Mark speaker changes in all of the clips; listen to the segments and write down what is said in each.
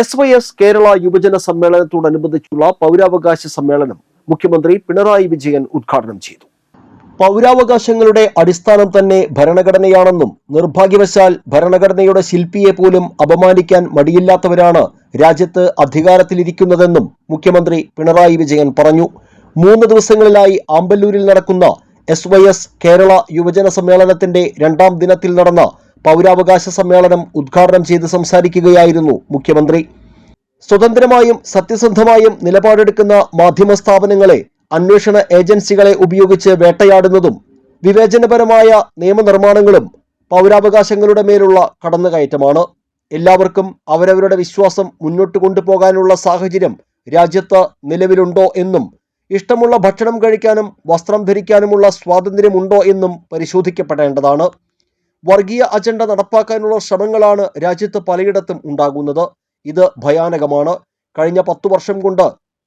Speaker 1: S Y S Kerala യുവജന സമ്മേളനത്തോടനുബന്ധിച്ചുള്ള പൗരാവകാശ സമ്മേളനം മുഖ്യമന്ത്രി പിണറായി വിജയൻ ഉദ്ഘാടനം ചെയ്തു. പൗരാവകാശങ്ങളുടെ അടിസ്ഥാനം തന്നെ ഭരണഘടനയാണെന്നും നിർഭാഗ്യവശാൽ ഭരണഘടനയുടെ ശില്പിയെ പോലും അപമാനിക്കാൻ മടിയില്ലാത്തവരാണ് രാജ്യത്ത് അധികാരത്തിലിരിക്കുന്നതെന്നും മുഖ്യമന്ത്രി പിണറായി വിജയൻ പറഞ്ഞു. മൂന്ന് ദിവസങ്ങളിലായി ആമ്പല്ലൂരിൽ നടക്കുന്ന എസ് കേരള യുവജന സമ്മേളനത്തിന്റെ രണ്ടാം ദിനത്തിൽ നടന്ന പൗരാവകാശ സമ്മേളനം ഉദ്ഘാടനം ചെയ്ത് സംസാരിക്കുകയായിരുന്നു മുഖ്യമന്ത്രി. സ്വതന്ത്രമായും സത്യസന്ധമായും നിലപാടെടുക്കുന്ന മാധ്യമ സ്ഥാപനങ്ങളെ അന്വേഷണ ഏജൻസികളെ ഉപയോഗിച്ച് വേട്ടയാടുന്നതും വിവേചനപരമായ നിയമനിർമ്മാണങ്ങളും പൗരാവകാശങ്ങളുടെ മേലുള്ള കടന്നുകയറ്റമാണ്. എല്ലാവർക്കും അവരവരുടെ വിശ്വാസം മുന്നോട്ട് കൊണ്ടുപോകാനുള്ള സാഹചര്യം രാജ്യത്ത് നിലവിലുണ്ടോ എന്നും ഇഷ്ടമുള്ള ഭക്ഷണം കഴിക്കാനും വസ്ത്രം ധരിക്കാനുമുള്ള സ്വാതന്ത്ര്യമുണ്ടോ എന്നും പരിശോധിക്കപ്പെടേണ്ടതാണ്. വർഗീയ അജണ്ട നടപ്പാക്കാനുള്ള ശ്രമങ്ങളാണ് രാജ്യത്ത് പലയിടത്തും ഉണ്ടാകുന്നത്. ഇത് ഭയാനകമാണ്. കഴിഞ്ഞ പത്തു വർഷം കൊണ്ട്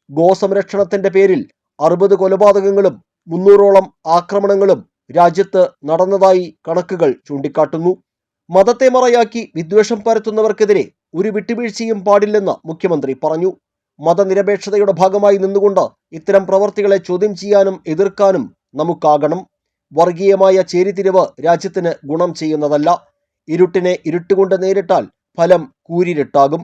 Speaker 1: ഗോസംരക്ഷണത്തിന്റെ പേരിൽ അറുപത് കൊലപാതകങ്ങളും മുന്നൂറോളം ആക്രമണങ്ങളും രാജ്യത്ത് നടന്നതായി കണക്കുകൾ ചൂണ്ടിക്കാട്ടുന്നു. മതത്തെ മറയാക്കി വിദ്വേഷം പരത്തുന്നവർക്കെതിരെ ഒരു വിട്ടുവീഴ്ചയും പാടില്ലെന്ന് മുഖ്യമന്ത്രി പറഞ്ഞു. മതനിരപേക്ഷതയുടെ ഭാഗമായി നിന്നുകൊണ്ട് ഇത്തരം പ്രവർത്തികളെ ചോദ്യം ചെയ്യാനും എതിർക്കാനും നമുക്കാകണം. വർഗീയമായ ചേരിതിരിവ് രാജ്യത്തിന് ഗുണം ചെയ്യുന്നതല്ല. ഇരുട്ടിനെ ഇരുട്ടുകൊണ്ട് നേരിട്ടാൽ ഫലം കൂരിരുട്ടാകും.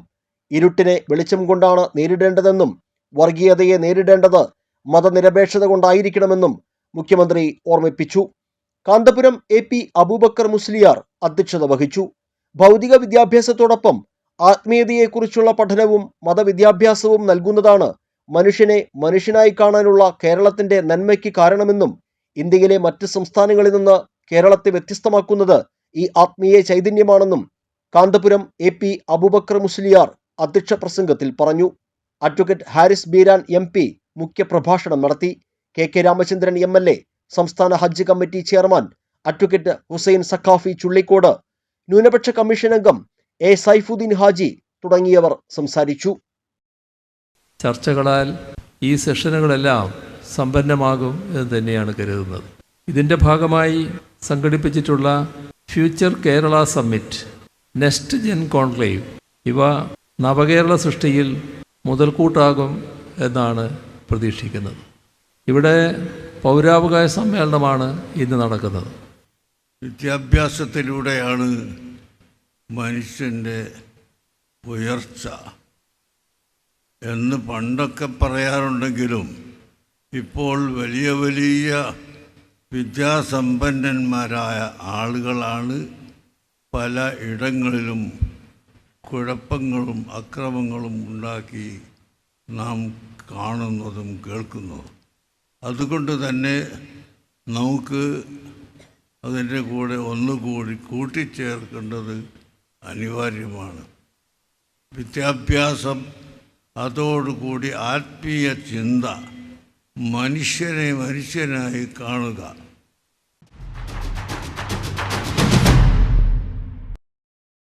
Speaker 1: ഇരുട്ടിനെ വെളിച്ചം കൊണ്ടാണ് നേരിടേണ്ടതെന്നും വർഗീയതയെ നേരിടേണ്ടത് മതനിരപേക്ഷത കൊണ്ടായിരിക്കണമെന്നും മുഖ്യമന്ത്രി ഓർമ്മിപ്പിച്ചു. കാന്തപുരം എ പി അബൂബക്കർ മുസ്ലിയാർ അധ്യക്ഷത വഹിച്ചു. ഭൗതിക വിദ്യാഭ്യാസത്തോടൊപ്പം ആത്മീയതയെക്കുറിച്ചുള്ള പഠനവും മതവിദ്യാഭ്യാസവും നൽകുന്നതാണ് മനുഷ്യനെ മനുഷ്യനായി കാണാനുള്ള കേരളത്തിന്റെ നന്മയ്ക്ക് കാരണമെന്നും ഇന്ത്യയിലെ മറ്റ് സംസ്ഥാനങ്ങളിൽ നിന്ന് കേരളത്തെ വ്യത്യസ്തമാക്കുന്നത് ഈ ആത്മീയ ചൈതന്യമാണെന്നും കാന്തപുരം എ പി അബൂബക്കർ മുസ്ലിയാർ അധ്യക്ഷ പ്രസംഗത്തിൽ പറഞ്ഞു. Advocate Haris Beeran M P മുഖ്യപ്രഭാഷണം നടത്തി. K K Ramachandran M L A സംസ്ഥാന Hajj committee chairman advocate Hussain Sakhafi Chullikode ന്യൂനപക്ഷ കമ്മീഷൻ അംഗം എ സൈഫുദ്ദീൻ ഹാജി തുടങ്ങിയവർ സംസാരിച്ചു.
Speaker 2: ചർച്ചകളാൽ ഈ സെഷനുകളെല്ലാം സമ്പന്നമാകും എന്ന് തന്നെയാണ് കരുതുന്നത്. ഇതിന്റെ ഭാഗമായി സംഘടിപ്പിച്ചിട്ടുള്ള future Kerala summit next gen conclave ഇവ നവകേരള സൃഷ്ടിയിൽ മുതൽക്കൂട്ടാകും എന്നാണ് പ്രതീക്ഷിക്കുന്നത്. ഇവിടെ പൗരാവകാശ സമ്മേളനമാണ് ഇന്ന് നടക്കുന്നത്.
Speaker 3: വിദ്യാഭ്യാസത്തിലൂടെയാണ് മനുഷ്യന്റെ ഉയർച്ച എന്ന് പണ്ടൊക്കെ പറയാറുണ്ടെങ്കിലും ഇപ്പോൾ വലിയ വലിയ വിദ്യാസമ്പന്നന്മാരായ ആളുകളാണ് പല ഇടങ്ങളിലും കുഴപ്പങ്ങളും അക്രമങ്ങളും ഉണ്ടാക്കി നാം കാണുന്നതും കേൾക്കുന്നതും. അതുകൊണ്ട് തന്നെ നമുക്ക് അതിന്റെ കൂടെ ഒന്നുകൂടി കൂട്ടിച്ചേർക്കേണ്ടത് അനിവാര്യമാണ്. വിദ്യാഭ്യാസം അതോടുകൂടി ആത്മീയ ചിന്ത മനുഷ്യനെ മനുഷ്യനായി കാണുക.